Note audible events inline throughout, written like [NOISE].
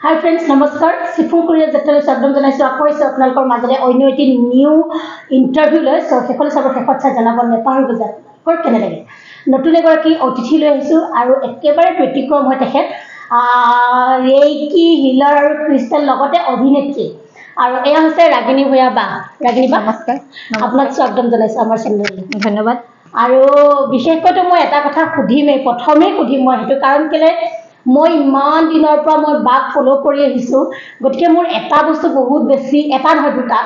হাই friends নমস্কাৰ চিফুং কোৰিয়াৰ যাত্ৰালৈ স্বাগতম জনাইছোঁ আকৌ আহিছোঁ আপোনালোকৰ মাজতে অন্য এটি নিউ ইণ্টাৰভিউ লৈ চ' শেষলৈ চাব শেষত চাই জনাব নেপাহৰিব যে আপোনালোকৰ কেনে লাগে নতুন এগৰাকী অতিথি লৈ আহিছোঁ আৰু একেবাৰে ব্যতিক্ৰম হয় তেখেত ৰেইকি হিলাৰ আৰু ক্ৰিষ্টেল লগতে অভিনেত্ৰী আৰু এয়া হৈছে ৰাগিনী ভূঞা বা ৰাগিনী বা নমস্কাৰ আপোনাক স্বাগতম জনাইছোঁ আমাৰ চেনেললৈ ধন্যবাদ আৰু বিশেষকৈতো মই এটা কথা সুধিমেই প্ৰথমেই সুধিম মই সেইটো কাৰণ কেলে মই ইমান দিনৰ পৰা মই বাক ফ'ল' কৰি আহিছোঁ গতিকে মোৰ এটা বস্তু বহুত বেছি এটা নহয় দুটা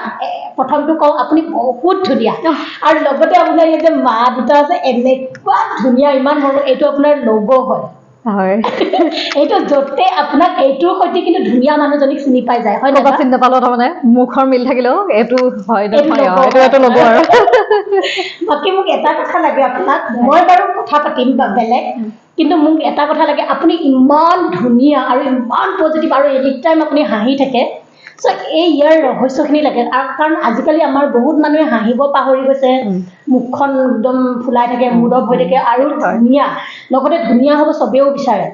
প্ৰথমটো কওঁ আপুনি বহুত ধুনীয়া। আৰু লগতে আপোনাৰ এই যে মা দুটা আছে এনেকুৱা ধুনীয়া ইমান সৰু এইটো আপোনাৰ লগ' হয়। হয়। [LAUGHS] এইটো য'তে আপোনাক এইটোৰ সৈতে কিন্তু ধুনীয়া মানুহজনীক চিনি পাই যায় হয় নহয়? চিনি নাপালেও তাৰমানে মুখৰ মিল থাকিলেও এইটো হয় এইটো ল'ব। আৰু ল'ব বাকী মোক এটা কথা লাগে আপোনাক মই বাৰু কথা পাতিম বেলেগ। কিন্তু মোক এটা কথা লাগে আপুনি ইমান ধুনীয়া আৰু ইমান পজিটিভ আৰু এনি টাইম আপুনি হাঁহি থাকে চ' এই ইয়াৰ ৰহস্যখিনি লাগে। আৰু কাৰণ আজিকালি আমাৰ বহুত মানুহে হাঁহিব পাহৰি গৈছে। মুখখন একদম ফুলাই থাকে অফ হৈ থাকে আৰু। ধুনীয়া। লগতে ধুনীয়া হ'ব চবেও বিচাৰে।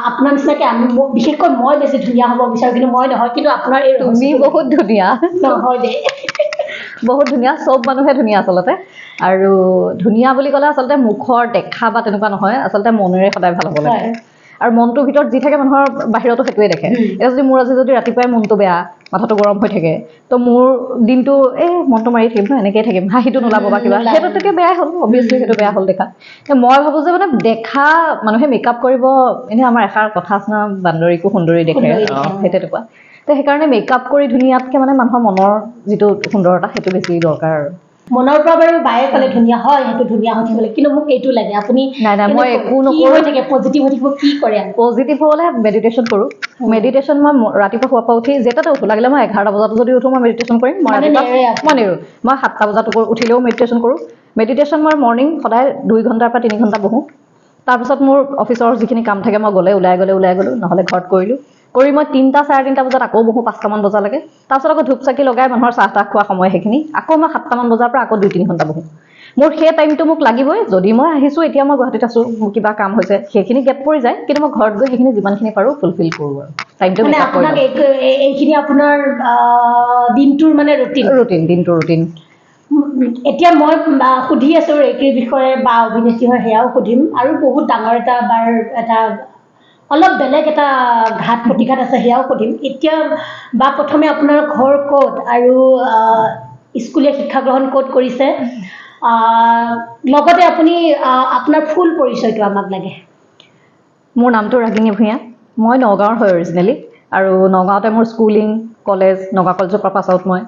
আপোনাৰ নিচিনাকৈ আমি বিশেষকৈ মই বেছি ধুনীয়া হ'ব বিচাৰোঁ কিন্তু মই নহয় কিন্তু আপোনাৰ এই তুমি বহুত ধুনীয়া। নহয় দেই বহুত ধুনীয়া চব মানুহে ধুনীয়া আচলতে আৰু ধুনীয়া বুলি ক'লে আচলতে মুখৰ দেখা বা তেনেকুৱা নহয় আচলতে মনেৰে সদায় ভাল হ'ব লাগে। আৰু মনটোৰ ভিতৰত যি থাকে মানুহৰ বাহিৰতো সেইটোৱে দেখে। এতিয়া যদি মোৰ আজি যদি ৰাতিপুৱাই মনটো বেয়া মাথাটো গৰম হৈ থাকে তো মোৰ দিনটো এই মনটো মাৰি থাকিম ন এনেকেই থাকিম হাঁহিটো নোলাব বা কিবা নোলাব। সেইটো তেতিয়া বেয়াই হ'ল অভিয়াছলি সেইটো বেয়া হ'ল দেখা মই ভাবোঁ যে মানে দেখা মানুহে মেকআপ কৰিব এনেই আমাৰ এষাৰ কথা আছে ন বান্দৰীকো সুন্দৰী দেখে। সেই তেনেকুৱা তো সেইকাৰণে মেকআপ কৰি ধুনীয়াতকৈ মানে মানুহৰ মনৰ যিটো সুন্দৰতা সেইটো বেছি দৰকাৰ আৰু। মনৰ পৰা বাৰু বায়ে ক'লে ধুনীয়া হয় সেইটো ধুনীয়া হৈ থাকিব লাগে। কিন্তু মোক এইটো লাগে আপুনি নাই, নাই, মই একো নকৰোঁ। হৈ থাকে পজিটিভ হৈ থাকিব কি কৰে পজিটিভ হ'লে মেডিটেশ্যন কৰোঁ। মেডিটেশ্যন মই ৰাতিপুৱা শুৱাৰ পৰা উঠি যেতিয়াতে উঠো লাগিলে মই এঘাৰটা বজাতো যদি উঠো মই মেডিটেশ্যন কৰিম। মই? মই নেৰোঁ। মই সাতটা বজাত উঠ- উঠিলেও মেডিটেশ্যন কৰোঁ। মেডিটেশ্যন মই মৰ্ণিং সদায় দুই ঘণ্টাৰ পৰা তিনি ঘণ্টা বহোঁ। তাৰপিছত মোৰ অফিচৰ যিখিনি কাম থাকে মই গ'লে ওলাই গ'লে ওলাই গ'লোঁ নহ'লে ঘৰত কৰিলোঁ। কৰি মই তিনিটা চাৰে তিনিটা বজাত আকৌ বহোঁ পাঁচটামান বজালৈকে। তাৰপিছত আকৌ ধূপ চাকি লগাই মানুহৰ চাহ তাহ খোৱা সময় সেইখিনি। আকৌ মই সাতটামান বজাৰ পৰা আকৌ দুই তিনি ঘণ্টা বহোঁ। মোৰ সেই টাইমটো মোক লাগিবই। যদি মই আহিছোঁ এতিয়া মই গুৱাহাটীত আছোঁ মোৰ কিবা কাম হৈছে সেইখিনি গেপ পৰি যায়। কিন্তু মই ঘৰত গৈ সেইখিনি যিমানখিনি পাৰোঁ ফুলফিল কৰোঁ আৰু। টাইমটো এইখিনি আপোনাৰ দিনটোৰ মানে ৰুটিন ৰুটিন দিনটো ৰুটিন এতিয়া মই সুধি আছোঁ ৰেকিৰ বিষয়ে বা অভিনেত্ৰী হয় সেয়াও সুধিম। আৰু বহুত ডাঙৰ এটা বাৰ এটা অলপ বেলেগ এটা ঘাট প্ৰতিঘাত আছে সেয়াও সুধিম। এতিয়া বা প্ৰথমে আপোনাৰ ঘৰ ক'ত আৰু স্কুলীয়া শিক্ষা গ্ৰহণ ক'ত কৰিছে? লগতে আপুনি আপোনাৰ ফুল পৰিচয়টো আমাক লাগে। মোৰ নামটো ৰাগিনী ভূঞা। মই নগাঁৱৰ হয় অৰিজিনেলি আৰু নগাঁৱতে মোৰ স্কুলিং কলেজ নগাঁও কলেজৰ পৰা পাছ আউট মই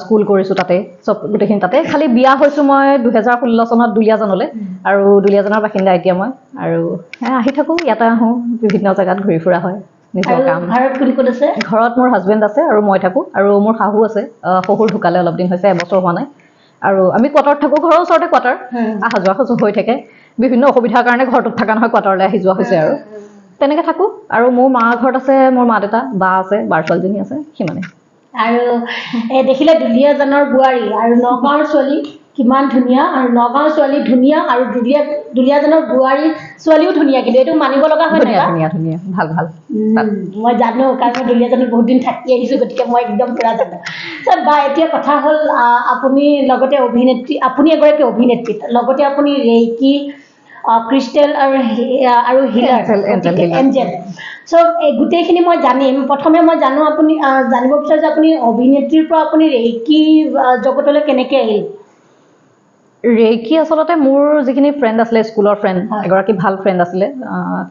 স্কুল কৰিছোঁ তাতে চব গোটেইখিনি তাতে। খালি বিয়া হৈছোঁ মই দুহেজাৰ ষোল্ল চনত দুলীয়াজানলৈ আৰু দুলীয়াজানৰ বাসিন্দা এতিয়া মই। আৰু আহি থাকোঁ ইয়াতে আহোঁ বিভিন্ন জেগাত ঘূৰি ফুৰা হয়। নিজৰ কাম। ঘৰত মোৰ হাজবেণ্ড আছে আৰু মই থাকোঁ। আৰু মোৰ শাহু আছে শহুৰ ঢুকালে অলপ দিন হৈছে এবছৰ হোৱা নাই। আৰু আমি কোৱাৰ্টাৰত থাকোঁ ঘৰৰ ওচৰতে কোৱাৰ্টাৰ। হুম। অহা যোৱা সজু হৈ থাকে। বিভিন্ন অসুবিধাৰ কাৰণে ঘৰটোত থকা নহয় কোৱাৰ্টাৰলৈ আহি যোৱা হৈছে আৰু। তেনেকৈ থাকোঁ। আৰু মোৰ মাৰ ঘৰত আছে মোৰ মা দেউতা বা আছে বাৰ ছোৱালীজনী আছে সিমানে আৰু দেখিলে দুলীয়াজানৰ বোৱাৰী আৰু নগাঁৱৰ ছোৱালী কিমান ধুনীয়া আৰু নগাঁৱৰ ছোৱালী ধুনীয়া আৰু দুলীয়া দুলীয়াজানৰ বোৱাৰী ছোৱালীও ধুনীয়া কিন্তু এইটো মানিব লগা হয় ধুনীয়া নাই ধুনীয়া ধুনীয়া ভাল ভাল। মই জানো কাৰণ মই দুলীয়াজানত বহুত দিন থাকি আহিছোঁ গতিকে মই একদম পূৰা জানো। বা এতিয়া কথা হ'ল আপুনি লগতে অভিনেত্ৰী আপুনি এগৰাকী অভিনেত্ৰী লগতে আপুনি ৰেইকি ক্ৰিষ্টেল আৰু আৰু হিলাৰ এঞ্জেল, চ' এই গোটেইখিনি মই জানিম। প্ৰথমে মই জানো আপুনি জানিব বিচাৰোঁ যে আপুনি অভিনেত্ৰীৰ পৰা আপুনি ৰেইকি জগতলৈ কেনেকৈ আহিল? ৰেইকি আচলতে মোৰ যিখিনি ফ্ৰেণ্ড আছিলে স্কুলৰ ফ্ৰেণ্ড। এগৰাকী ভাল ফ্ৰেণ্ড আছিলে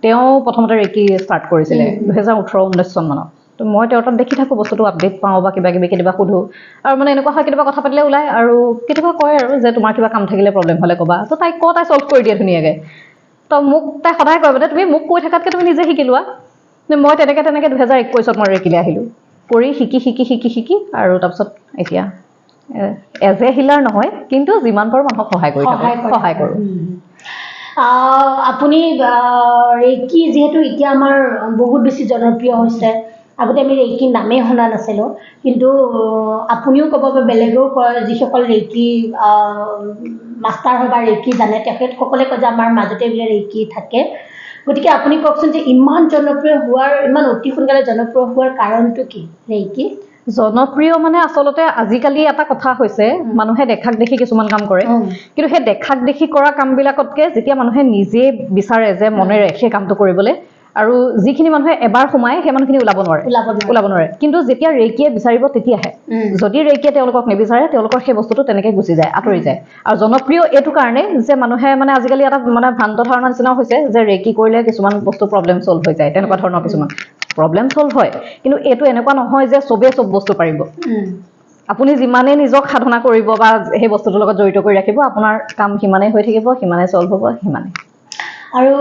তেওঁ প্ৰথমতে ৰেইকি ষ্টাৰ্ট কৰিছিলে। দুহেজাৰ ওঠৰ ঊনৈছ চন মানত। তো মই তেওঁৰ তাত দেখি থাকোঁ বস্তুটো আপডেট পাওঁ বা কিবা কিবি কেতিয়াবা সোধোঁ। আৰু মানে এনেকুৱা হয় কেতিয়াবা কথা পাতিলে ওলাই আৰু কেতিয়াবা কয় আৰু যে তোমাৰ কিবা কাম থাকিলে প্ৰব্লেম হ'লে ক'বা। তো তাইক কওঁ তাই চল্ভ কৰি দিয়ে ধুনীয়াকৈ। তো মোক তাই সদায় কয় মানে তুমি মোক কৈ থকাতকৈ তুমি নিজে শিকি লোৱা। মই তেনেকৈ তেনেকৈ দুহেজাৰ একৈছত মই ৰেকিলে আহিলোঁ। কৰি শিকি শিকি শিকি শিকি আৰু তাৰপিছত এতিয়া এজ এ হিলাৰ নহয় কিন্তু যিমান পাৰোঁ মানুহক সহায় কৰি। সহায় কৰোঁ আপুনি ৰেইকি যিহেতু এতিয়া আমাৰ বহুত বেছি জনপ্ৰিয় হৈছে। আগতে আমি ৰেইকি নামেই শুনা নাছিলোঁ। কিন্তু আপুনিও ক'ব বা বেলেগেও কয় যিসকল ৰেইকি মাষ্টাৰ হয় বা ৰেইকি জানে তেখেতসকলে কয় যে আমাৰ মাজতে বোলে ৰেইকি থাকে। গতিকে আপুনি কওকচোন যে ইমান জনপ্ৰিয় হোৱাৰ ইমান অতি সোনকালে জনপ্ৰিয় হোৱাৰ কাৰণটো কি ৰেইকি? জনপ্ৰিয় মানে আচলতে আজিকালি এটা কথা হৈছে মানুহে দেখাক দেখি কিছুমান কাম কৰে। কিন্তু সেই দেখাক দেখি কৰা কামবিলাকতকে যেতিয়া মানুহে নিজে বিচাৰে যে মনেৰে সেই কামটো কৰিবলৈ আৰু যিখিনি মানুহে এবাৰ সোমায় সেই মানুহখিনি ওলাব নোৱাৰে। ওলাব নোৱাৰে। কিন্তু যেতিয়া ৰেইকিয়ে বিচাৰিব তেতিয়াহে। যদি ৰেইকিয়ে তেওঁলোকক নিবিচাৰে তেওঁলোকৰ সেই বস্তুটো তেনেকৈ গুচি যায় আঁতৰি যায়। আৰু জনপ্ৰিয় এইটো কাৰণে যে মানুহে মানে আজিকালি এটা মানে ভ্ৰান্ত ধাৰণা নিচিনাও হৈছে যে ৰেইকি কৰিলে কিছুমান বস্তু প্ৰব্লেম চল্ভ হৈ যায় তেনেকুৱা ধৰণৰ কিছুমান। প্ৰব্লেম চল্ভ হয়। কিন্তু এইটো এনেকুৱা নহয় যে চবেই চব বস্তু পাৰিব। আপুনি যিমানেই নিজক সাধনা কৰিব বা সেই বস্তুটোৰ লগত জড়িত কৰি ৰাখিব আপোনাৰ কাম সিমানেই হৈ থাকিব সিমানেই চল্ভ হ'ব সিমানেই। আৰু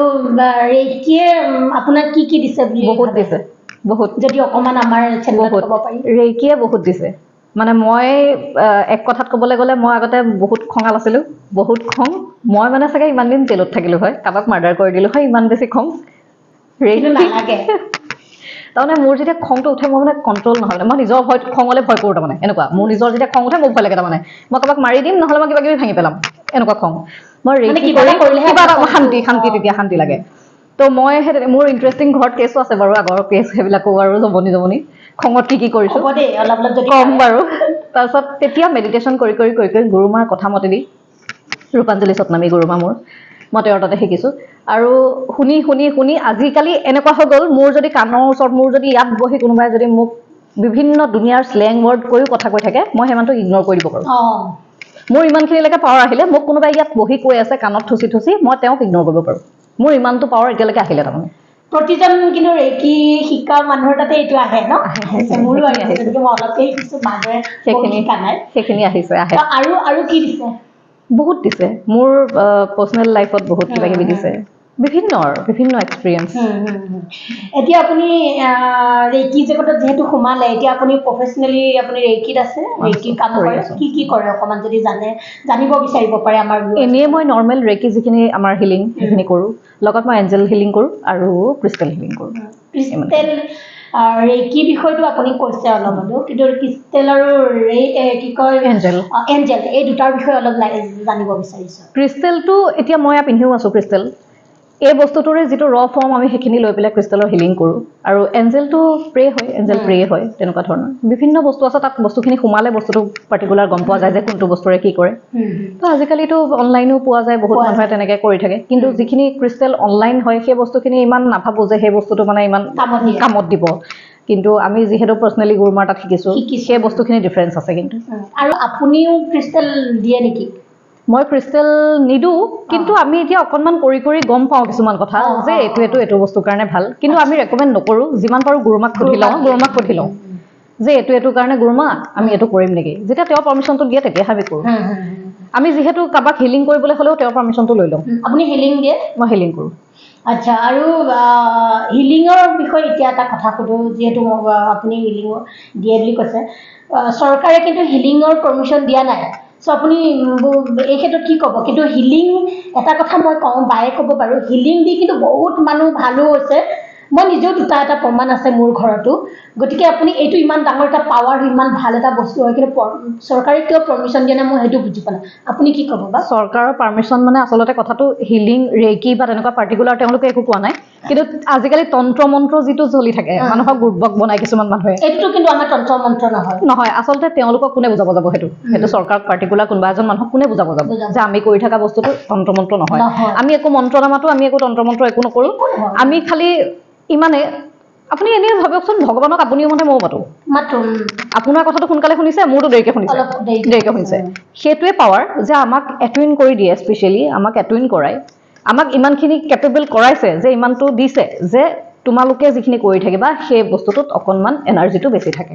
উম, আপোনাক কি কি দিছে বুলি বহুত? দিছে বহুত। যদি অকণমান আমাৰ বহুত। ৰেইকিয়ে বহুত দিছে। মানে মই এক কথাত ক'বলৈ গ'লে মই আগতে বহুত খঙাল আছিলোঁ বহুত খং। মই মানে চাগে ইমান দিন জেলত থাকিলোঁ হয় কাৰোবাক মাৰ্ডাৰ কৰি দিলোঁ হয় ইমান বেছি খং। কিন্তু নালাগে। তাৰমানে মোৰ যেতিয়া খংটো উঠে মই মানে কণ্ট্ৰল নহয় মানে মই নিজৰ ভয় খঙলৈ ভয় কৰোঁ তাৰমানে এনেকুৱা। মোৰ নিজৰ যেতিয়া খং উঠে মোৰ ভয় লাগে তাৰমানে। মই কাৰোবাক মাৰি দিম নহ'লে মই কিবা কিবি ভাঙি পেলাম। এনেকুৱা খং। মই কিবা এটা শান্তি শান্তি। তেতিয়া শান্তি লাগে। তো মই সেই মোৰ ইণ্টাৰেষ্টিং ঘৰত কেছো আছে বাৰু আগৰ কেছ সেইবিলাকো আৰু জমনি জমনি। খঙত কি কি কৰিছোঁ? কম। বাৰু। তাৰপিছত তেতিয়া মেডিটেশ্যন কৰি কৰি কৰি কৰি গুৰুমাৰ কথা মতে দি ৰূপাঞ্জলি সতনামী গুৰুমা মোৰ। মই তেওঁৰ তাতে শিকিছোঁ। আৰু শুনি শুনি শুনি আজিকালি এনেকুৱা হৈ গ'ল মোৰ যদি কাণৰ ওচৰত মোৰ যদি ইয়াত বহি কোনোবাই যদি মোক বিভিন্ন দুনিয়াৰ শ্লেং ৱৰ্ড কৈও কথা কৈ থাকে মই সিমানটো ইগন'ৰ কৰি দিব পাৰোঁ মোৰ ইমানখিনিলৈকে পাৱাৰ আহিলে মোক কোনোবাই ইয়াত বহি কৈ আছে কাণত থুচি থুচি মই তেওঁক ইগন'ৰ কৰিব পাৰোঁ। মোৰ ইমানটো পাৱাৰ এতিয়ালৈকে আহিলে তাৰমানে। প্ৰতিজন কিন্তু ৰেকি শিকা মানুহৰ তাতে এইটো আহে ন? আহে, আহে। আহিছে, মোৰো সেইখিনি আহিছে আহিছে। গতিকে মই অলপকে শিকিছো মানুহে বহুত সেইখিনি শিকা নাই। সেইখিনি আহিছে আহে। আৰু আৰু কি দিছে? বহুত দিছে। মোৰ পাৰ্চনেল লাইফত বহুত কিবা কিবি দিছে। বিভিন্ন আৰু বিভিন্ন এক্সপিৰিয়েঞ্চ। এতিয়া আপুনি ৰেকি জগতত যিহেতু সোমালে এতিয়া আপুনি প্ৰফেচনেলি আপুনি ৰেকিত আছে? ৰেকি কাম কৰি। কি কি কৰে অকণমান যদি জানে জানিব বিচাৰিব পাৰে আমাৰ। এনেই মই নৰ্মেল ৰেকি যিখিনি আমাৰ হিলিং সেইখিনি কৰোঁ। লগত মই এঞ্জেল হিলিং কৰোঁ আৰু ক্ৰিষ্টেল হিলিং কৰোঁ। ক্ৰিষ্টেল ৰেকি বিষয়টো আপুনি কৈছে অলপ হ'লেও কিন্তু ক্ৰিষ্টেল আৰু ৰে কি কয় এঞ্জেল এঞ্জেল এই দুটাৰ বিষয়ে অলপ জানিব বিচাৰিছোঁ। ক্ৰিষ্টেলটো এতিয়া মই পিন্ধিও আছোঁ ক্ৰিষ্টেল। এই বস্তুটোৰে যিটো ৰ ফৰ্ম আমি সেইখিনি লৈ পেলাই ক্ৰিষ্টেলৰ হিলিং কৰোঁ। আৰু এঞ্জেলটো প্ৰে হয় এঞ্জেল। প্ৰে হয় তেনেকুৱা ধৰণৰ। বিভিন্ন বস্তু আছে তাত বস্তুখিনি সোমালে বস্তুটো পাৰ্টিকুলাৰ গম পোৱা যায় যে কোনটো বস্তুৰে কি কৰে। তো আজিকালিতো অনলাইনো পোৱা যায় বহুত মানুহে। তেনেকৈ কৰি থাকে। কিন্তু যিখিনি ক্ৰিষ্টেল অনলাইন হয় সেই বস্তুখিনি ইমান নাভাবোঁ যে সেই বস্তুটো মানে ইমান কামত দিব। কিন্তু আমি যিহেতু পাৰ্চনেলি গুৰুমাৰ তাত শিকিছোঁ। সেই বস্তুখিনি ডিফাৰেঞ্চ আছে কিন্তু। আৰু আপুনিও ক্ৰিষ্টেল দিয়ে নেকি? মই ক্ৰিষ্টেল নিদিওঁ কিন্তু আমি এতিয়া অকণমান কৰি কৰি গম পাওঁ কিছুমান কথা যে এইটো এইটো এইটো বস্তুৰ কাৰণে ভাল। কিন্তু আমি ৰেকমেণ্ড নকৰোঁ। যিমান পাৰোঁ গুৰুমাক সুধি লওঁ গুৰুমাক সুধি লওঁ। যে এইটো এইটো কাৰণে গুৰুমা আমি এইটো কৰিম নেকি? যেতিয়া তেওঁৰ পাৰ্মিশ্যনটো দিয়ে তেতিয়াহে আমি কৰোঁ। আমি যিহেতু কাৰোবাক হিলিং কৰিবলৈ হ'লেও তেওঁৰ পাৰ্মিশ্যনটো লৈ লওঁ। আপুনি হিলিং দিয়ে? মই হিলিং কৰোঁ। আচ্ছা আৰু হিলিঙৰ বিষয়ে এতিয়া এটা কথা সোধোঁ যিহেতু আপুনি হিলিঙৰ দিয়ে বুলি কৈছে। চৰকাৰে কিন্তু হিলিঙৰ পাৰ্মিশ্যন দিয়া নাই। চ' আপুনি এই ক্ষেত্ৰত কি ক'ব? কিন্তু হিলিং এটা কথা মই কওঁ বায়ে ক'ব পাৰোঁ হিলিং দি কিন্তু বহুত মানুহ ভালো হৈছে। মই নিজেও দুটা এটা প্ৰমাণ আছে মোৰ ঘৰতো। গতিকে আপুনি এইটো ইমান ডাঙৰ এটা পাৱাৰ ইমান ভাল এটা বস্তু হয় কিন্তু চৰকাৰে কিয় পাৰ্মিশ্যন দিয়া নাই মই সেইটো বুজি নাই। আপুনি কি ক'ব বা? চৰকাৰৰ পাৰ্মিশ্যন মানে আচলতে কথাটো হিলিং ৰেকি বা তেনেকুৱা পাৰ্টিকুলাৰ তেওঁলোকে একো কোৱা নাই। কিন্তু আজিকালি তন্ত্ৰ মন্ত্ৰ যিটো চলি থাকে। মানুহক বুৰ্বক বনাই কিছুমান মানুহে। এইটোতো কিন্তু আমাৰ তন্ত্ৰ মন্ত্ৰ নহয়। নহয় আচলতে তেওঁলোকক কোনে বুজাব যাব সেইটো? সেইটো চৰকাৰক পাৰ্টিকুলাৰ কোনোবা এজন মানুহক কোনে বুজাব যাব। যে আমি কৰি থকা বস্তুটো তন্ত্ৰ মন্ত্ৰ নহয়। আমি একো মন্ত্ৰ নামাতো আমি একো তন্ত্ৰ মন্ত্ৰ একো নকৰোঁ। আমি খালি ইমানে আপুনি এনেই ভাবকচোন ভগৱানক আপুনিও মতে ময়ো মাতো। আপোনাৰ কথাটো সোনকালে শুনিছে মোৰতো দেৰিকে শুনিছে। দেৰিকে শুনিছে। সেইটোৱে পাৱাৰ যে আমাক এটুইন কৰি দিয়ে স্পেচিয়েলি আমাক এটুইন কৰাই। আমাক ইমানখিনি কেপেবল কৰাইছে যে ইমানটো দিছে যে তোমালোকে যিখিনি কৰি থাকিবা সেই বস্তুটোত অকণমান এনাৰ্জিটো বেছি থাকে।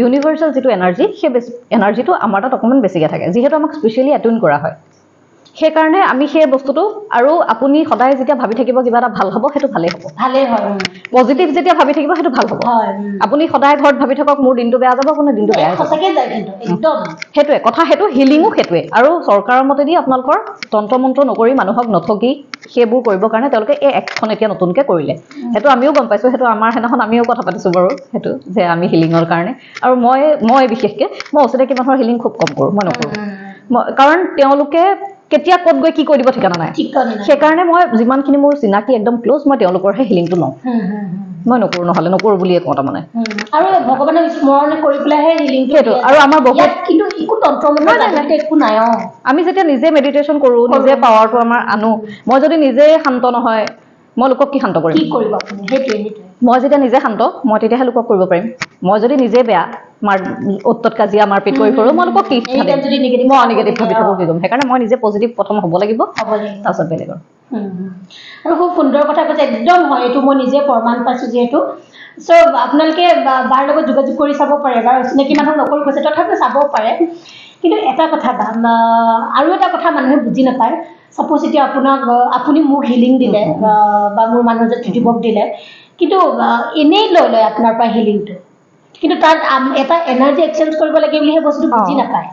ইউনিভাৰ্চেল যিটো এনাৰ্জি সেই এনাৰ্জিটো আমাৰ তাত অকণমান বেছিকৈ থাকে। যিহেতু আমাক স্পেচিয়েলি এটুইন কৰা হয়। সেইকাৰণে আমি সেই বস্তুটো আৰু আপুনি সদায় যেতিয়া ভাবি থাকিব কিবা এটা ভাল হ'ব সেইটো ভালেই হ'ব। ভালেই হয়। পজিটিভ যেতিয়া ভাবি থাকিব সেইটো ভাল হ'ব। আপুনি সদায় ঘৰত ভাবি থাকক মোৰ দিনটো বেয়া যাব আপোনাৰ দিনটো বেয়া সেইটোৱে কথা সেইটো হিলিঙো সেইটোৱে। আৰু চৰকাৰৰ মতেদি আপোনালোকৰ তন্ত্ৰ মন্ত্ৰ নকৰি মানুহক নঠগি সেইবোৰ কৰিবৰ কাৰণে তেওঁলোকে এই এক্টখন এতিয়া নতুনকৈ কৰিলে। সেইটো আমিও গম পাইছোঁ সেইটো আমাৰ সেইদিনাখন আমিও কথা পাতিছোঁ বাৰু সেইটো যে আমি হিলিঙৰ কাৰণে। আৰু মই মই বিশেষকৈ মই অচিনাকি মানুহৰ হিলিং খুব কম কৰোঁ মই নকৰোঁ। মই কাৰণ তেওঁলোকে কেতিয়া ক'ত গৈ কি কৰি দিব ঠিকনা নাই। সেইকাৰণে মই যিমানখিনি মোৰ চিনাকি একদম ক্ল'জ মই তেওঁলোকৰহে হিলিংটো লওঁ। মই নকৰোঁ নহ'লে নকৰোঁ বুলিয়ে কওঁ তাৰমানে। আৰু ভগৱানক স্মৰণ কৰি পেলাইহে হিলিংটো সেইটো, আৰু। আমাৰ বহুত- কিন্তু একো তন্ত্ৰ একো নাই অ। আমি যেতিয়া নিজে মেডিটেশ্যন কৰোঁ নিজে পাৱাৰটো আমাৰ আনো মই যদি নিজে শান্ত নহয় মই লোকক কি শান্ত কৰিম? কি কৰিব মই যেতিয়া নিজে শান্ত মই তেতিয়াহে লোকক কৰিব পাৰিম। মই যদি নিজে বেয়া মাৰ অ'ত ত'ত কাজিয়া মাৰপিট কৰি ফুৰোঁ মই লোকক কি ভাবিম? মই নিগেটিভ ভাবি থাকোঁ। কি কৰিম সেইকাৰণে মই নিজে পজিটিভ প্ৰথম হ'ব লাগিব তাৰপিছত বেলেগৰ। আৰু। খুব সুন্দৰ কথা কৈছে একদম হয় এইটো মই নিজে প্ৰমাণ পাইছোঁ যিহেতু। চ' আপোনালোকে বাৰ লগত যোগাযোগ কৰি চাব পাৰে বা চিনাকি মানুহ নকৰি কৈছে তথাপিও চাব পাৰে। কিন্তু এটা কথা আৰু এটা কথা মানুহে বুজি নাপায়। ছাপ'জ এতিয়া আপোনাক আপুনি মোক হিলিং দিলে বা মোৰ মানুহ এজন ত্ৰিদিবক দিলে। কিন্তু এনেই লৈ লয় আপোনাৰ পৰা হিলিংটো কিন্তু তাত এটা এনাৰ্জি এক্সচেঞ্জ কৰিব লাগে বুলি সেই বস্তুটো বুজি। নাপায়।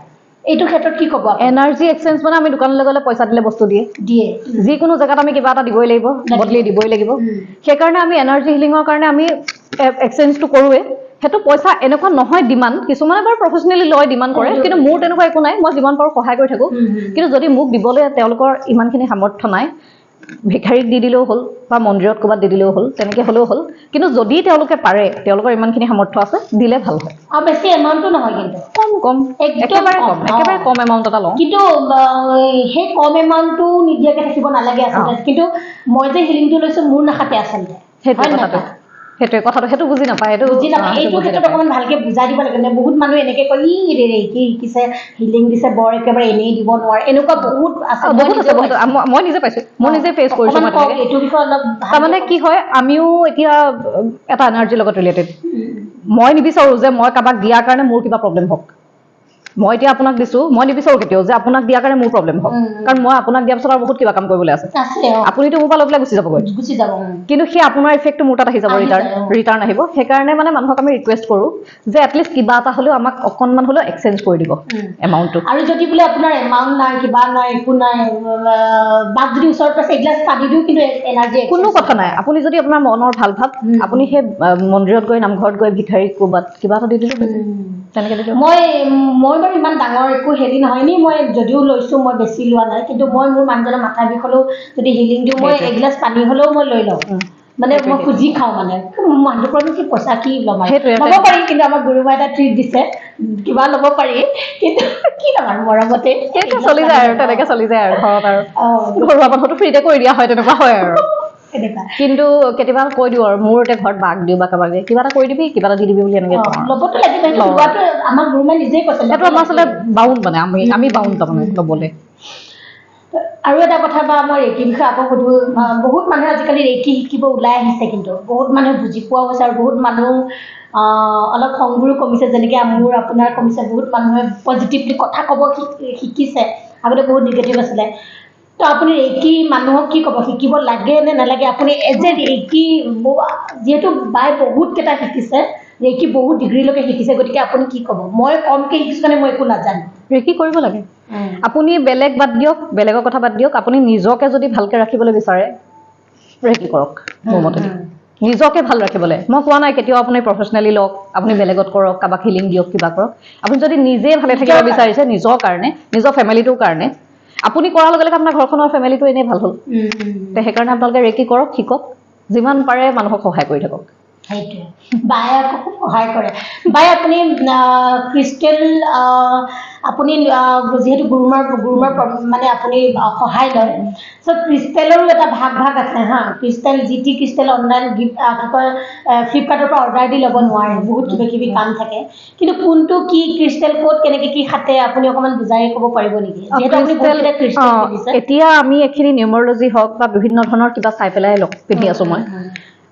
এইটো ক্ষেত্ৰত কি ক'ব আপুনি? এনাৰ্জি এক্সচেঞ্জ মানে আমি দোকানলৈ গ'লে পইচা দিলে বস্তু দিয়ে। দিয়ে। যিকোনো জেগাত আমি কিবা এটা দিবই লাগিব বদলি দিবই লাগিব। সেইকাৰণে আমি এনাৰ্জি হিলিঙৰ কাৰণে আমি এক্সচেঞ্জটো কৰোঁৱে। সেইটো পইচা এনেকুৱা নহয় ডিমাণ্ড কিছুমানে বাৰু প্ৰফেচনেলি লয় ডিমাণ্ড কৰে। কিন্তু মোৰ তেনেকুৱা একো নাই মই যিমান পাৰোঁ সহায় কৰি থাকোঁ। কিন্তু যদি মোক দিবলৈ তেওঁলোকৰ ইমানখিনি সামৰ্থ্য নাই ভিক্ষাৰীক দি দিলেও হ'ল বা মন্দিৰত ক'ৰবাত দি দিলেও হ'ল তেনেকৈ হ'লেও হ'ল। কিন্তু যদি তেওঁলোকে পাৰে তেওঁলোকৰ ইমানখিনি সামৰ্থ্য আছে দিলে ভাল হয়। আৰু বেছি এমাউণ্টটো নহয় কিন্তু। কম কম। একেবাৰে কম, একেবাৰে। কম এমাউণ্ট এটা লওঁ। কিন্তু সেই কম এমাউণ্টটো নিদিয়াকে থাকিব নালাগে আচলতে। কিন্তু মই যে হিলিংটো লৈছো মোৰ নাখাতে আচলতে। নে কথাটো? সেইটোৱে কথাটো সেইটো বুজি নাপায় সেইটো বুজি নাপায়। এইটো ক্ষেত্ৰত। অকণমান ভালকে বুজাই দিব লাগে। মানে বহুত মানুহে এনেকে কয় ই ৰে ৰে কি শিকিছে হিলিং দিছে বৰ একেবাৰে এনেই দিব নোৱাৰে। এনেকুৱা বহুত আছে। বহুত আছে বহুত। মই- নিজে পাইছোঁ। মই নিজে ফেচ কৰিছোঁ এইটো বিষয়ে অলপ তাৰমানে। কি হয় আমিও এতিয়া এটা এনাৰ্জিৰ লগত ৰিলেটেড মই নিবিচাৰোঁ যে মই কাৰোবাক দিয়াৰ কাৰণে মোৰ কিবা প্ৰব্লেম হওক। মই এতিয়া আপোনাক দিছোঁ মই নিবিচাৰোঁ কেতিয়াও যে আপোনাক দিয়াৰ কাৰণে মোৰ প্ৰব্লেম হওক। কাৰণ মই আপোনাক দিয়াৰ পিছত আৰু বহুত কিবা কাম কৰিবলৈ আছে। আছে আপুনিতো মোৰ পৰা লৈ পেলাই গুচি যাবগৈ। গুচি যাব। কিন্তু সেই আপোনাৰ ইফেক্টটো মোৰ তাত আহি যাব ৰিটাৰ্ণ। ৰিটাৰ্ণ আহিব। সেইকাৰণে মানে মানুহক আমি ৰিকুৱেষ্ট কৰোঁ যে এটলিষ্ট কিবা এটা হ'লেও আমাক অকণমান হ'লেও এক্সচেঞ্জ কৰি দিব। এমাউণ্টটো আৰু যদি বোলে আপোনাৰ এমাউণ্ট নাই কিবা নাই একো নাই বাক যদি ওচৰত পাইছে এগিলাচ পানী দিও কিন্তু এনাৰ্জি কোনো কথা নাই। আপুনি যদি আপোনাৰ মনৰ ভাল ভাৱ। আপুনি সেই মন্দিৰত গৈ নামঘৰত গৈ ভিক্ষাৰীক ক'ৰবাত কিবা এটা দি দিলোঁ তেনেকৈ দিলোঁ মই মই বাৰু ইমান ডাঙৰ একো হেৰি নহয়। এনেই মই যদিও লৈছোঁ মই বেছি লোৱা নাই কিন্তু মই মোৰ মানুহজনৰ মাথা বিষ হ'লেও যদি হিলিং দিওঁ মই। এগিলাচ পানী হ'লেও মই লৈ লওঁ। মানে মই খুজি খাওঁ মানে। মানুহটোৰ পৰানো কি পইচা কি ল'ম আৰু। ল'ব। পাৰি কিন্তু আমাৰ গুৰুমাই এটা ট্ৰিট দিছে। কিবা ল'ব পাৰি কিন্তু কি ল'ম আৰু মৰমতে চলি যায় আৰু তেনেকৈ চলি যায় আৰু ঘৰত আৰু। ঘৰুৱা মানুহটো ফ্ৰীতে কৰি দিয়া হয় তেনেকুৱা হয় আৰু। [LAUGHS] কিন্তু কেতিয়াবা কৈ দিওঁ আৰু মোৰ এতিয়া ঘৰত বাক দিওঁ বা কাৰোবাক দিওঁ কিবা এটা কৰি দিবি কিবা এটা দি দিবি বুলি এনেকৈ সেইটো আমাৰ আচলতে। বাউণ্ড মানে আমি আমি বাউণ্ড তাৰমানে ল'বলৈ। আৰু এটা কথা বা মই ৰেকি বিষয়ে আকৌ সুধো বহুত মানুহে আজিকালি ৰেকি শিকিব ওলাই আহিছে কিন্তু। বহুত মানুহে বুজি পোৱা হৈছে আৰু বহুত মানুহ অলপ সংগুৰো কমিছে। যেনেকৈ মোৰ আপোনাৰ কমিছে বহুত মানুহে পজিটিভলি কথা ক'ব শিক- শিকিছে। আগতে বহুত নিগেটিভ আছিলে। তো আপুনি ৰেকি মানুহক কি ক'ব? শিকিব লাগে নে নালাগে? আপুনি এজ এ ৰেকি যিহেতু বাই বহুত কেইটা শিকিছে ৰেকি বহুত ডিগ্ৰীলৈকে শিকিছে গতিকে আপুনি কি ক'ব? মই কমকৈ শিকিছোঁ কাৰণে মই একো নাজানো। ৰেকি কৰিব লাগে। আপুনি বেলেগ বাদ দিয়ক বেলেগৰ কথা বাদ দিয়ক আপুনি নিজকে যদি ভালকৈ ৰাখিবলৈ বিচাৰে ৰেকি কৰক মোৰ মতে। নিজকে ভাল ৰাখিবলৈ। মই কোৱা নাই কেতিয়াও আপুনি প্ৰফেচনেলি লওক আপুনি বেলেগত কৰক কাৰোবাক হিলিং দিয়ক কিবা কৰক। আপুনি যদি নিজে ভালে থাকিব বিচাৰিছে নিজৰ কাৰণে নিজৰ ফেমিলিটোৰ কাৰণে আপুনি কৰাৰ লগে লগে আপোনাৰ ঘৰখনৰ ফেমিলিটো এনেই ভাল হ'ল। তে সেইকাৰণে আপোনালোকে ৰেকি কৰক শিকক। যিমান পাৰে মানুহক সহায় কৰি থাকক। সেইটোৱে। বায়ে আকৌ খুব সহায় কৰে। বাই আপুনি ক্ৰিষ্টেল আপুনি যিহেতু গুৰুমাৰ গুৰুমাৰ মানে আপুনি সহায় লয়। চ' ক্ৰিষ্টেলৰো এটা ভাগ ভাগ আছে হা। ক্ৰিষ্টেল যি টি ক্ৰিষ্টেল অনলাইন গিফ্ট কি কয় ফ্লিপকাৰ্টৰ পৰা অৰ্ডাৰ দি ল'ব নোৱাৰে। বহুত কিবা কিবি কাম থাকে। কিন্তু কোনটো কি ক্ৰিষ্টেল ক'ত কেনেকৈ কি খাটে আপুনি অকণমান বুজাই ক'ব পাৰিব নেকি? এতিয়া আমি এইখিনি নিউমৰলজি হওক বা বিভিন্ন ধৰণৰ কিবা চাই পেলাই লগ পিন্ধি আছোঁ মই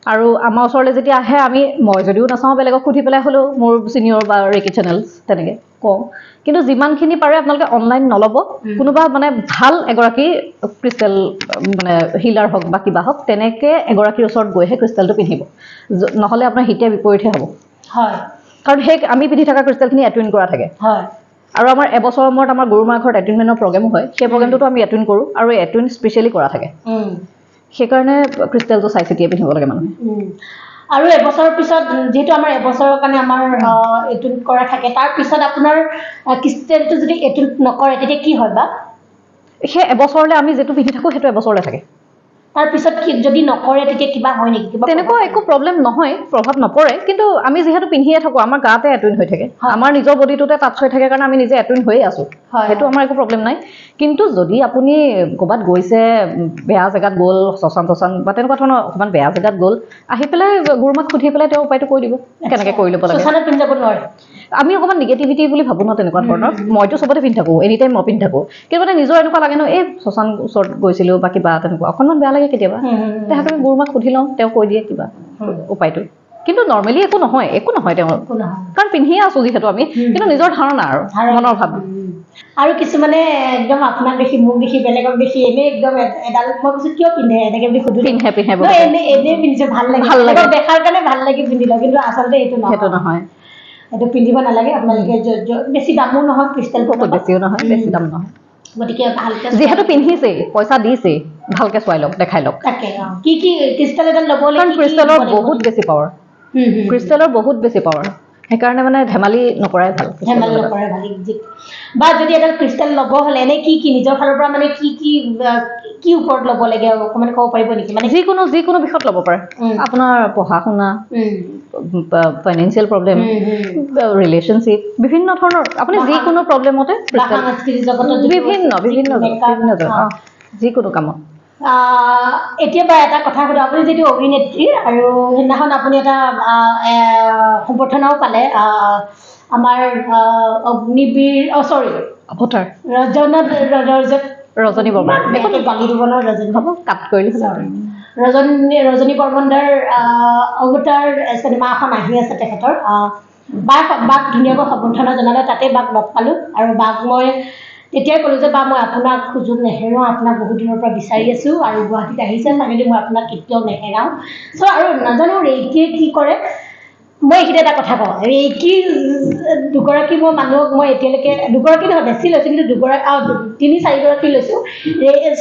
আৰু আমাৰ ওচৰলৈ যেতিয়া আহে আমি মই যদিও নাচাওঁ বেলেগক সুধি পেলাই হ'লেও মোৰ চিনিয়ৰ বা ৰেকি চেনেলছ তেনেকৈ কওঁ। কিন্তু যিমানখিনি পাৰে আপোনালোকে অনলাইন নল'ব। কোনোবা মানে ভাল এগৰাকী ক্ৰিষ্টেল মানে হিলাৰ হওক বা কিবা হওক তেনেকৈ এগৰাকীৰ ওচৰত গৈহে ক্ৰিষ্টেলটো পিন্ধিব। নহ'লে আপোনাৰ হিতে বিপৰীতহে হ'ব। হয়। কাৰণ সেই আমি পিন্ধি থকা ক্ৰিষ্টেলখিনি এটুইন কৰা থাকে। হয়। আৰু আমাৰ এবছৰৰ মূৰত আমাৰ গুৰুমাৰ ঘৰত এটুইনমেণ্টৰ প্ৰগ্ৰেমো হয়। সেই প্ৰগ্ৰেমটোতো আমি এটুইন কৰোঁ আৰু এটুইন স্পেচিয়েলি কৰা থাকে। সেইকাৰণে ক্ৰিষ্টেলটো চাই চিতিয়ে পিন্ধিব লাগে মানুহে। আৰু এবছৰৰ পিছত যিহেতু আমাৰ এবছৰৰ কাৰণে আমাৰ এইটো কৰা থাকে তাৰ পিছত আপোনাৰ ক্ৰিষ্টেলটো যদি এইটো নকৰে তেতিয়া কি হয় বা? সেই এবছৰলৈ আমি যিটো পিন্ধি থাকোঁ সেইটো এবছৰলৈ থাকে। তাৰপিছত কি যদি নকৰে তেতিয়া কিবা হয় নেকি? তেনেকুৱা একো প্ৰব্লেম নহয় প্ৰভাৱ নপৰে কিন্তু আমি যিহেতু পিন্ধিয়ে থাকোঁ আমাৰ গাতে এটুইন হৈ থাকে। আমাৰ নিজৰ বডিটোতে টাচ হৈ থাকে কাৰণে আমি নিজে এটুইন হৈয়ে আছোঁ। সেইটো আমাৰ একো প্ৰব্লেম নাই। কিন্তু যদি আপুনি ক'ৰবাত গৈছে বেয়া জেগাত গ'ল শ্মশান তশান বা তেনেকুৱা ধৰণৰ অকণমান বেয়া জেগাত গ'ল আহি পেলাই গুৰুমাক সুধি পেলাই তেওঁ উপায়টো কৈ দিব কেনেকৈ কৰি ল'ব লাগে। পিন্ধি যাব নোৱাৰে। আমি অকণমান নিগেটিভিটি বুলি ভাবোঁ ন তেনেকুৱা ধৰণৰ। মইতো চবতে পিন্ধি থাকোঁ এনি টাইম মই পিন্ধি থাকোঁ। কিন্তু মানে নিজৰ এনেকুৱা লাগে ন এই শ্মশান ওচৰত গৈছিলোঁ বা কিবা তেনেকুৱা অকণমান বেয়া লাগে কেতিয়াবা। তেহেঁতক গুৰুমাক সুধি লওঁ তেওঁ কৈ দিয়ে কিবা। উপায়টো। কিন্তু নৰ্মেলি একো নহয় একো নহয় তেওঁ নহয়। কাৰণ পিন্ধিয়ে আছোঁ যিহেতু আমি কিন্তু নিজৰ ধাৰণা আৰু। মনৰ ভাৱ। আৰু কিছুমানে একদম আপোনাক দেখি মোক দেখি বেলেগক দেখি এনেই একদম এডাল মই কৈছো কিয় পিন্ধে? এনেকে বুলি সুধো পিন্ধে পিন্ধে এনেই পিন্ধিছে ভাল লাগে। ভাল লাগে। দেখাৰ কাৰণে ভাল লাগে পিন্ধি লওঁ কিন্তু আচলতে এইটো সেইটো নহয়। এইটো পিন্ধিব নালাগে আপোনালোকে বেছি দামো নহয় ক্ৰিষ্টেল বেছিও নহয় বেছি দাম নহয়। গতিকে ভালকে যিহেতু পিন্ধিছেই পইচা দিছেই ভালকে চোৱাই লওক দেখাই লওক। তাকে। কি কি ক্ৰিষ্টেল এডাল ল'বলৈ কাৰণ ক্ৰিষ্টেলৰ? বহুত বেছি পাৱাৰ হুম, হুম। ক্ৰিষ্টেলৰ বহুত বেছি পাৱাৰ সেইকাৰণে মানে ধেমালি নকৰাই ভাল ধেমালি নকৰে ভাল বা যদি এডাল ক্ৰিষ্টেল ল'ব হ'লে এনে কি কি নিজৰ ফালৰ পৰা মানে কি কি কি ওপৰত ল'ব লাগে অকণমান ক'ব পাৰিব নেকি? মানে যিকোনো যিকোনো বিষয়ত ল'ব পাৰে। আপোনাৰ পঢ়া শুনা ফাইনেন্সিয়েল প্ৰব্লেম। ৰিলেশ্যনশ্বিপ বিভিন্ন ধৰণৰ আপুনি যিকোনো প্ৰব্লেমতে বিভিন্ন বিভিন্ন বিভিন্ন যিকোনো কামত। এতিয়া বাৰু এটা কথা সুধো আপুনি যিটো অভিনেত্ৰী আৰু সেইদিনাখন আপুনি এটা সম্বৰ্ধনাও পালে আমাৰ অগ্নিবীৰ অ চৰি ভোটাৰ ৰজন ৰজন ৰজনী বৰ্মা ইমান বেয়াকে গালি দিব ন ৰজনী। হ'ব কাট কৰিলে হ'ল আৰু। ৰজনী ৰজনী বৰ্মনদাৰ আহ, অৱতাৰ চিনেমা এখন আহি আছে তেখেতৰ। বাক বাক ধুনীয়াকৈ সম্বৰ্ধনা জনালে তাতে বাক লগ পালোঁ। আৰু বাক মই তেতিয়াই ক'লোঁ যে বা মই আপোনাক সুযোগ নেহেৰুৱাওঁ আপোনাক বহুত দিনৰ পৰা বিচাৰি আছোঁ আৰু গুৱাহাটীত আহিছে ফাইনেলি মই আপোনাক কেতিয়াও নেহেৰাওঁ। চ' আৰু নাজানো ৰেইকিয়ে কি কৰে। মই এইখিনিতে এটা কথা কওঁ ৰেইকি দুগৰাকী মই মানুহক মই এতিয়ালৈকে দুগৰাকী নহয় বেছি লৈছোঁ কিন্তু দুগৰাকী তিনি চাৰিগৰাকী লৈছোঁ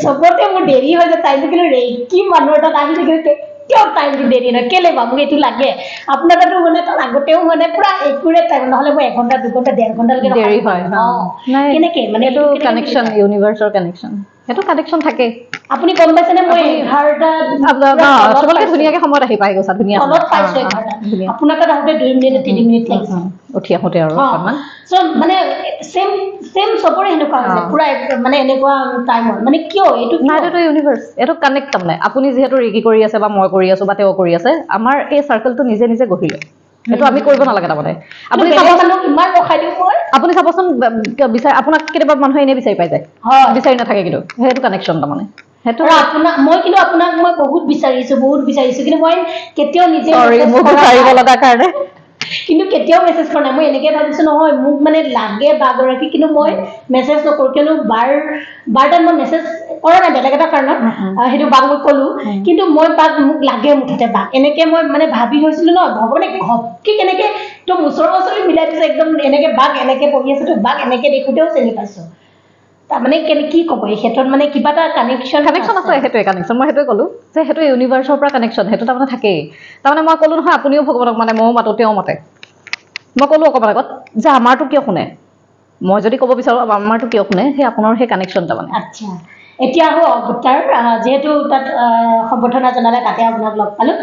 চবতে মোৰ দেৰি হৈ যায় টাইমটো কিন্তু ৰেইকি মানুহ এটাত আহি থাকিলে কেতিয়াও টাইমটো দেৰি নহয় কেলে বা মোক এইটো লাগে আপোনাৰ তাতো মানে তাৰ আগতেও মানে পুৰা একুৰেট টাইম নহ'লে মই এঘণ্টা দুঘণ্টা ডেৰ ঘণ্টালৈকে দেৰি হয়। অ। কেনেকে মানে এইটো এইটো কেনেকে কানেকশ্যন? ইউনিভাৰ্চৰ কানেকশ্যন সেইটো কানেকশ্যন থাকেই আপুনি গম পাইছেনে মই এঘাৰটা চবলৈকে। ধুনীয়াকে সময়ত আহি পাই গৈছা ধুনীয়া আপোনাৰ তাত আহোঁতে দুই মিনিট তিনি মিনিট লাগিছে উঠি আহোঁতে আৰু অ। অকণমান চ' মানে চেম চেম চবৰে হৈছে। পুৰা মানে এনেকুৱা মানে কিয় এইটো? নাই এইটো এইটো কানেক্ট তাৰমানে আপুনি যিহেতু ৰেগি কৰি আছে বা মই কৰি আছো বা তেওঁ কৰি আছে আমাৰ এই চাৰ্কেলটো নিজে নিজে গঢ়ি লয় সেইটো আমি কৰিব নালাগে তাৰমানে। আপুনি চাবচোন ইমান ৰখাই দিওঁ মই। আপুনি চাবচোন বিচাৰ আপোনাক কেতিয়াবা মানুহে এনেই বিচাৰি পাই যায়। হয়। বিচাৰি নাথাকে কিন্তু সেইটো কানেকশ্যন তাৰমানে। সেইটো আপোনাক মই কিন্তু আপোনাক মই বহুত বিচাৰিছো বহুত বিচাৰিছো। কিন্তু মই কেতিয়াও নিজে। লগা কাৰণে। কিন্তু কেতিয়াও মেছেজ কৰা নাই। মই এনেকে ভাবিছো নহয় মোক মানে লাগে বাগৰাকী কিন্তু মই মেছেজ নকৰোঁ। কিয়নো বাৰ বাৰ তাত মই মেছেজ কৰা নাই বেলেগ এটা কাৰণত। সেইটো বাক মই ক'লো। কিন্তু মই বাক মোক লাগে মুঠতে বাক। এনেকে মই মানে ভাবি থৈছিলো ন ভগৱানে ঘপকে কেনেকে একদম ওচৰৰ ওচৰি মিলাই দিছে একদম এনেকে বাক এনেকে পঢ়ি আছো বাক এনেকে দেখোঁতেও চিনি পাইছো। তাৰমানে কেনে কি ক'ব? এই ক্ষেত্ৰত মানে কিবা এটা কানেকশ্যন কানেকশ্যন আছে। সেইটোৱে কানেকশ্যন মই সেইটোৱে ক'লো যে সেইটো ইউনিভাৰ্চৰ পৰা কানেকশ্যন সেইটো তাৰমানে থাকেই। তাৰমানে মই ক'লো নহয় আপুনিও ভগৱানক মানে ময়ো মাতো তেওঁ মাতে। মই ক'লো অকণমান আগত যে আমাৰটো কিয় শুনে? মই যদি ক'ব বিচাৰোঁ আমাৰটো কিয় শুনে? সেই আপোনাৰ সেই কানেকশ্যন তাৰমানে। আচ্ছা। এতিয়া অৱতাৰ আহ, যিহেতু তাত সম্বৰ্ধনা জনালে তাতে আপোনাক লগ পালোঁ।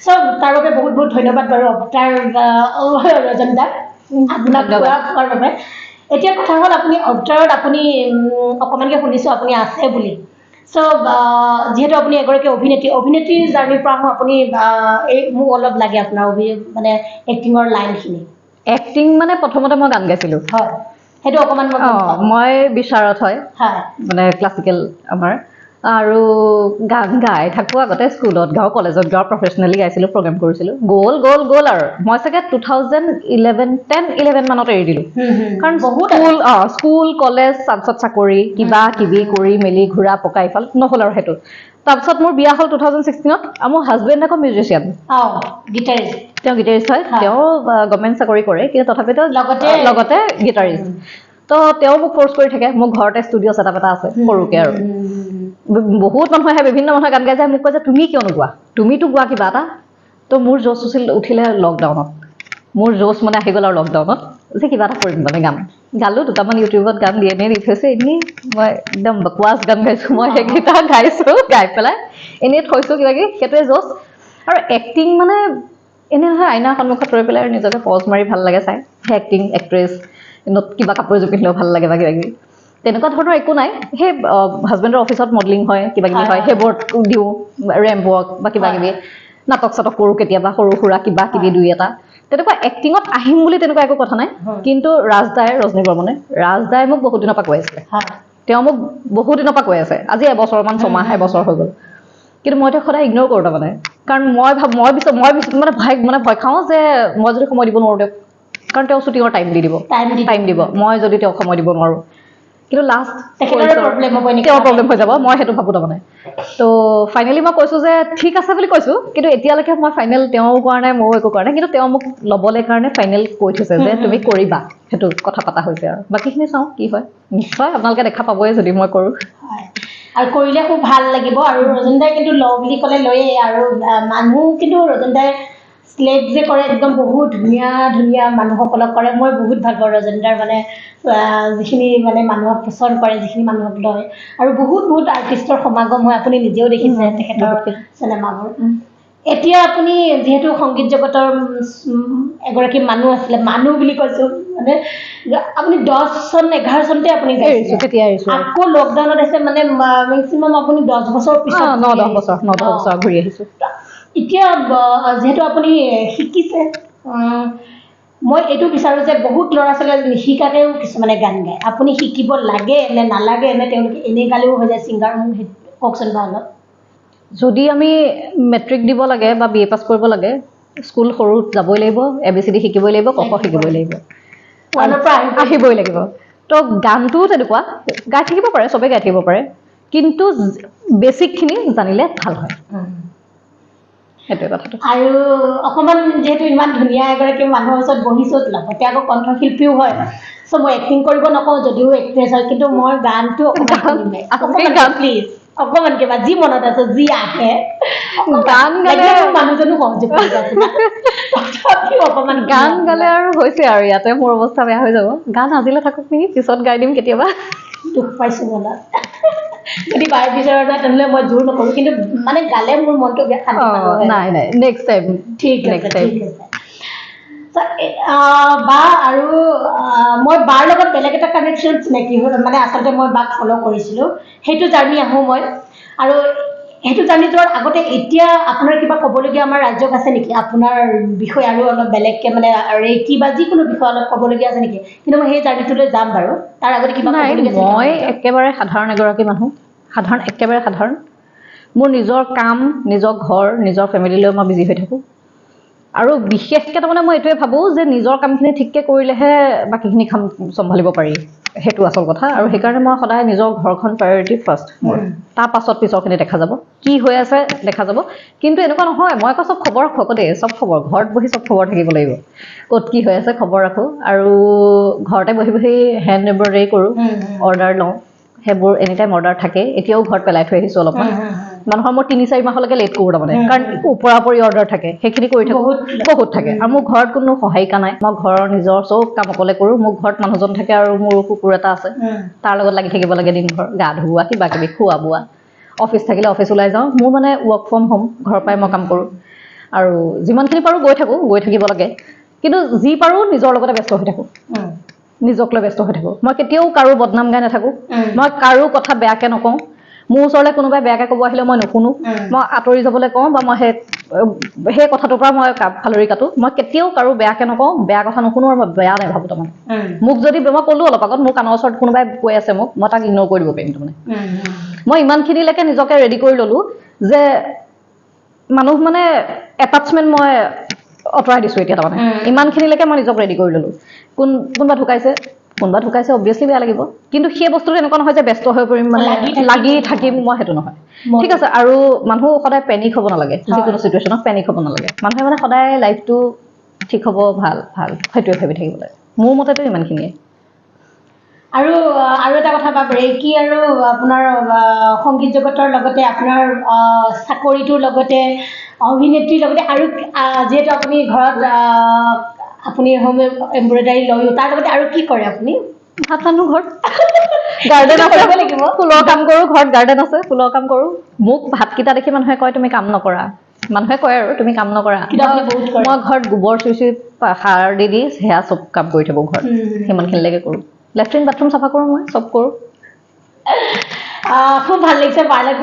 চ' তাৰ বাবে বহুত বহুত ধন্যবাদ বাৰু অৱতাৰ আহ, ৰজন দাক আপোনাক বাবে। এতিয়া কথা হ'ল আপুনি অৱতাৰত আপুনি অকণমানকৈ শুনিছোঁ আপুনি আছে বুলি। চ' যিহেতু আপুনি এগৰাকী অভিনেত্ৰী অভিনেত্ৰীৰ জাৰ্ণিৰ পৰা আহোঁ আপুনি এই মোক অলপ লাগে আপোনাৰ অভি মানে এক্টিঙৰ লাইনখিনি এক্টিং মানে প্ৰথমতে মই গান গাইছিলোঁ। হয় সেইটো অকণমান মই বিচাৰত হয়। হয়। মানে ক্লাছিকেল আমাৰ। আৰু গান গাই থাকোঁ আগতে স্কুলত গাওঁ কলেজত গাওঁ প্ৰফেচনেলি গাইছিলোঁ প্ৰগ্ৰেম কৰিছিলোঁ। গ'ল গ'ল গ'ল আৰু। মই চাগে two thousand eleven ten eleven মানত এৰি দিলোঁ। কাৰণ বহুত স্কুল অঁ স্কুল কলেজ তাৰপিছত চাকৰি কিবা কিবি কৰি মেলি ঘূৰা পকা ইফাল নহ'ল আৰু সেইটো। তাৰপিছত মোৰ বিয়া হ'ল টু থাউজেণ্ড ছিক্সটিনত আৰু মোৰ হাজবেণ্ড আকৌ মিউজিচিয়ান গীটাৰিষ্ট তেওঁ গীটাৰিষ্ট হয়। তেওঁ গভমেণ্ট চাকৰি কৰে কিন্তু তথাপিতো লগতে- লগতে গীটাৰিষ্ট তো তেওঁ মোক ফ'ৰ্চ কৰি থাকে মোৰ ঘৰতে ষ্টুডিঅ' ছেটআপ এটা আছে সৰুকে আৰু। বহুত মানুহ আহে বিভিন্ন মানুহে গান গাই যায় মোক কয় যে তুমি কিয় নোগোৱা? তুমিতো গোৱা কিবা এটা? তো মোৰ জোচ উঠিল উঠিলে লকডাউনত মোৰ জোচ মানে আহি গ'ল আৰু লকডাউনত যে কিবা এটা কৰিম মানে গান। গালো দুটামান ইউটিউবত গান দিয়ে এনেই দি থৈছে। এনেই মই একদম বকৱাচ গান গাইছো। মই সেইকেইটা গাইছো গাই পেলাই এনেই থৈছো কিবা কিবি সেইটোৱে জছ আৰু এক্টিং মানে এনে নহয় আইনাৰ সন্মুখত ৰৈ পেলাই আৰু নিজকে পজ মাৰি ভাল লাগে চাই। সেই এক্টিং এক্ট্ৰেছ কিবা কাপোৰ পিন্ধিলেও ভাল লাগে বা কিবা কিবি তেনেকুৱা ধৰণৰ একো নাই। সেই হাজবেণ্ডৰ অফিচত মডেলিং হয় কিবা কিবি হয়। সেইবোৰত দিওঁ ৰেম্প ৱৰ্ক বা কিবা। কিবি নাটক চাটক কৰোঁ কেতিয়াবা সৰু সুৰা কিবা কিবি দুই এটা। তেনেকুৱা এক্টিঙত আহিম বুলি তেনেকুৱা একো কথা নাই। কিন্তু ৰাজদাই ৰজনী বৰ্মনে ৰাজদাই মোক বহুত দিনৰ পৰা কৈ আছিলে। তেওঁ মোক বহুত দিনৰ পৰা কৈ আছে। আজি এবছৰমান ছমাহ এবছৰ হৈ গ'ল। কিন্তু মই তেওঁক সদায় ইগন'ৰ কৰোঁ তাৰমানে। কাৰণ মই ভাব মই বিচাৰ মই বিচাৰ- মানে ভয় মানে ভয় খাওঁ যে মই যদি সময় দিব নোৱাৰোঁ তেওঁক। কাৰণ তেওঁ শ্বুটিঙৰ টাইম দি দিব। টাইম দিব। মই যদি তেওঁক সময় দিব নোৱাৰোঁ। কিন্তু লাষ্ট? তেওঁৰ প্ৰব্লেম হৈ যাব মই সেইটো ভাবোঁ তাৰমানে তো ফাইনেলি মই কৈছোঁ যে ঠিক আছে বুলি কৈছোঁ কিন্তু এতিয়ালৈকে মই ফাইনেল তেওঁও কৰা নাই ময়ো একো কৰা নাই কিন্তু তেওঁ মোক ল'বলৈ কাৰণে ফাইনেল কৈ থৈছে যে। তুমি কৰিবা সেইটো কথা পতা হৈছে আৰু বাকীখিনি চাওঁ কি হয় নিশ্চয় আপোনালোকে দেখা পাবই যদি মই কৰোঁ। আৰু কৰিলে খুব ভাল লাগিব আৰু ৰজনীদাই কিন্তু লওঁ বুলি ক'লে লয়েই আৰু মানুহ কিন্তু ৰজনীদাই শ্লেট যে কৰে একদম বহুত ধুনীয়া ধুনীয়া মানুহসকলক কৰে। মই বহুত ভাল পাওঁ ৰজনীদাৰ মানে যিখিনি মানে মানুহক পচন্দ কৰে যিখিনি মানুহক লয়। আৰু বহুত বহুত আৰ্টিষ্টৰ সমাগম হয় আপুনি নিজেও দেখিছে তেখেতৰ। চিনেমাবোৰ এতিয়া আপুনি যিহেতু সংগীত জগতৰ এগৰাকী মানুহ আছিলে মানুহ বুলি কৈছোঁ মানে আপুনি দহ চন এঘাৰ চনতে আপুনি আকৌ লকডাউনত আছে মানে মেক্সিমাম আপুনি দহ বছৰ পিছত ন দহ বছৰ ন দহ। বছৰ ঘূৰি আহিছোঁ। এতিয়া ব- যিহেতু আপুনি শিকিছে মই এইটো বিচাৰোঁ যে বহুত ল'ৰা ছোৱালীয়ে নিশিকাকেও কিছুমানে গান গায়। আপুনি শিকিব লাগে নে নালাগে নে তেওঁলোকে এনেই গালেও হৈ যায় ছিংগাৰ মোক কওকচোন বাৰু অলপ যদি আমি মেট্ৰিক দিব লাগে বা বি এ পাছ কৰিব লাগে স্কুল সৰুত যাবই লাগিব এ বি চি ডি শিকিবই লাগিব ক খ শিকিবই লাগিব। আহিবই লাগিব। তো গানটোও তেনেকুৱা গাই থাকিব পাৰে চবেই গাই থাকিব পাৰে। কিন্তু বেছিকখিনি জানিলে ভাল হয়। সেইটোৱে কথাটো। আৰু অকণমান যিহেতু ইমান ধুনীয়া এগৰাকী মানুহৰ ওচৰত বহিছোঁ লগতে আকৌ কণ্ঠশিল্পীও হয়। চ' মই এক্টিং কৰিব নকওঁ যদিও এক্ট্ৰেছ হয় কিন্তু মই গানটো অকণমান প্লিজ অকণমান কিবা যি মনত আছে যি আহে। গান গালে- মানুহজনো সহযোগ অকণমান গান গালে আৰু হৈছে আৰু ইয়াতে মোৰ অৱস্থা বেয়া হৈ যাব। গান আজিলৈ থাকক নেকি? পিছত গাই দিম কেতিয়াবা। দুখ পাইছোঁ মনত যদি বাৰে বিচৰা নাই তেনেহ'লে মই জোৰ নকৰোঁ। কিন্তু মানে গালে মোৰ মনটো বেয়া শান্তি। নাই নাই। নেক্সট টাইম ঠিক আছে নেক্সট টাইম ঠিক আছে। বা আৰু মই বাৰ লগত বেলেগ এটা কানেকশ্যন চিনাকি হ'ল। মানে আচলতে মই বাক ফ'ল' কৰিছিলোঁ। সেইটো জাৰ্ণি আহোঁ মই। আৰু সেইটো জাৰ্ণি যোৱাৰ আগতে এতিয়া আপোনাৰ কিবা ক'বলগীয়া আমাৰ ৰাজ্যক আছে নেকি? আপোনাৰ বিষয়ে আৰু অলপ বেলেগকৈ মানে ৰেকি বা যিকোনো বিষয়ে অলপ ক'বলগীয়া আছে নেকি? কিন্তু মই সেই জাৰ্ণিটোলৈ যাম বাৰু। তাৰ আগতে কিবা নাই মই? একেবাৰে সাধাৰণ এগৰাকী মানুহ। সাধাৰণ একেবাৰে সাধাৰণ। মোৰ নিজৰ কাম নিজৰ ঘৰ নিজৰ ফেমিলিলৈ মই বিজি হৈ থাকোঁ। আৰু বিশেষকৈ তাৰমানে মই এইটোৱে ভাবোঁ যে নিজৰ কামখিনি ঠিককৈ কৰিলেহে বাকীখিনি কাম চম্ভালিব পাৰি। সেইটো আচল কথা। আৰু সেইকাৰণে মই সদায় নিজৰ ঘৰখন প্ৰায়ৰিটি ফাৰ্ষ্ট মোৰ। উম। তাৰ পাছত পিছৰখিনি দেখা যাব। কি হৈ আছে দেখা যাব। কিন্তু এনেকুৱা নহয় মই আকৌ চব খবৰ ৰাখোঁ দেই। চব খবৰ ঘৰত বহি চব খবৰ থাকিব লাগিব। ক'ত কি হৈ আছে খবৰ ৰাখোঁ। আৰু ঘৰতে বহি বহি হেণ্ড এম্ব্ৰইডাৰী কৰোঁ। অৰ্ডাৰ লওঁ। সেইবোৰ এনি টাইম অৰ্ডাৰ থাকে এতিয়াও ঘৰত পেলাই থৈ আহিছোঁ অলপমান। মানুহৰ মই তিনি চাৰি মাহলৈকে লেট কৰোঁ তাৰমানে। কাৰণ। ওপৰা ওপৰি অৰ্ডাৰ থাকে সেইখিনি কৰি থাকোঁ। বহুত থাকে। আৰু মোৰ ঘৰত কোনো সহায়িকা নাই। মই ঘৰৰ নিজৰ চব কাম অকলে কৰোঁ। মোৰ ঘৰত মানুহজন থাকে আৰু মোৰ কুকুৰ এটা আছে। তাৰ লগত লাগি থাকিব লাগে দিনভৰ। গা ধুওৱা কিবা কিবি খোৱা বোৱা অফিচ থাকিলে অফিচ ওলাই যাওঁ। মোৰ মানে ৱৰ্ক ফ্ৰম হোম ঘৰৰ পৰাই মই কাম কৰোঁ। আৰু যিমানখিনি পাৰোঁ গৈ থাকোঁ গৈ থাকিব লাগে। কিন্তু যি পাৰোঁ নিজৰ লগতে ব্যস্ত হৈ থাকোঁ। নিজক লৈ ব্যস্ত হৈ থাকোঁ। মই কেতিয়াও কাৰো বদনাম গাই নাথাকোঁ। মই কাৰো কথা বেয়াকৈ নকওঁ। মোৰ ওচৰলৈ কোনোবাই বেয়াকৈ ক'ব আহিলে মই নুশুনো। মই আঁতৰি যাবলৈ কওঁ বা মই সেই সেই কথাটোৰ পৰা মই ফালৰি কাটো মই কেতিয়াও কাৰো বেয়াকৈ নকওঁ বেয়া কথা নুশুনো আৰু মই বেয়া নাভাবোঁ তাৰমানে। মোক যদি মই ক'লোঁ অলপ আগত মোৰ কাণৰ ওচৰত কোনোবাই কৈ আছে মোক মই তাক ইগন'ৰ কৰি দিব পাৰিম তাৰমানে। মই ইমানখিনিলৈকে নিজকে ৰেডি কৰি ল'লোঁ যে মানুহ মানে এটাচমেণ্ট মই আঁতৰাই দিছোঁ এতিয়া তাৰমানে। ইমানখিনিলৈকে মই নিজক ৰেডি কৰি ল'লোঁ কোন কোনোবা ঢুকাইছে কোনোবা ঢুকাইছে অবভিয়াছলি বেয়া লাগিব। কিন্তু সেই বস্তুটো এনেকুৱা নহয় যে ব্যস্ত হৈ পৰিম মানে লাগি থাকিম। মই সেইটো নহয়। ঠিক আছে আৰু মানুহ সদায় পেনিক হ'ব নালাগে। যিকোনো চিটুৱেশ্যনত পেনিক হ'ব নালাগে। মানুহে মানে সদায় লাইফটো ঠিক হ'ব ভাল ভাল সেইটোৱে ভাবি থাকিব লাগে মোৰ মতেতো ইমানখিনিয়ে। আৰু আৰু এটা কথা বা ৰেকি আৰু আপোনাৰ সংগীত জগতৰ লগতে আপোনাৰ চাকৰিটোৰ লগতে অভিনেত্ৰীৰ লগতে আৰু যিহেতু আপুনি ঘৰত আপুনি হোম এম্ব্ৰইডাৰী লৈও তাৰ লগতে আৰু কি কৰে আপুনি? ভাত ৰান্ধো ঘৰত। [LAUGHS] গাৰ্ডেন আছে। কৰিব লাগিব। ফুলৰ কাম কৰোঁ ঘৰত গাৰ্ডেন আছে ফুলৰ কাম কৰোঁ। মোক ভাতকেইটা দেখি মানুহে কয় তুমি কাম নকৰা। মানুহে কয় আৰু তুমি কাম নকৰা। মই ঘৰত গোবৰ চুই চুই সাৰ দি দি সেয়া চব কাম কৰি থাকোঁ ঘৰত। সিমানখিনিলৈকে কৰোঁ। লেট্ৰিন বাথৰুম চাফা কৰোঁ মই চব কৰোঁ। খুব ভাল লাগিছে। লগত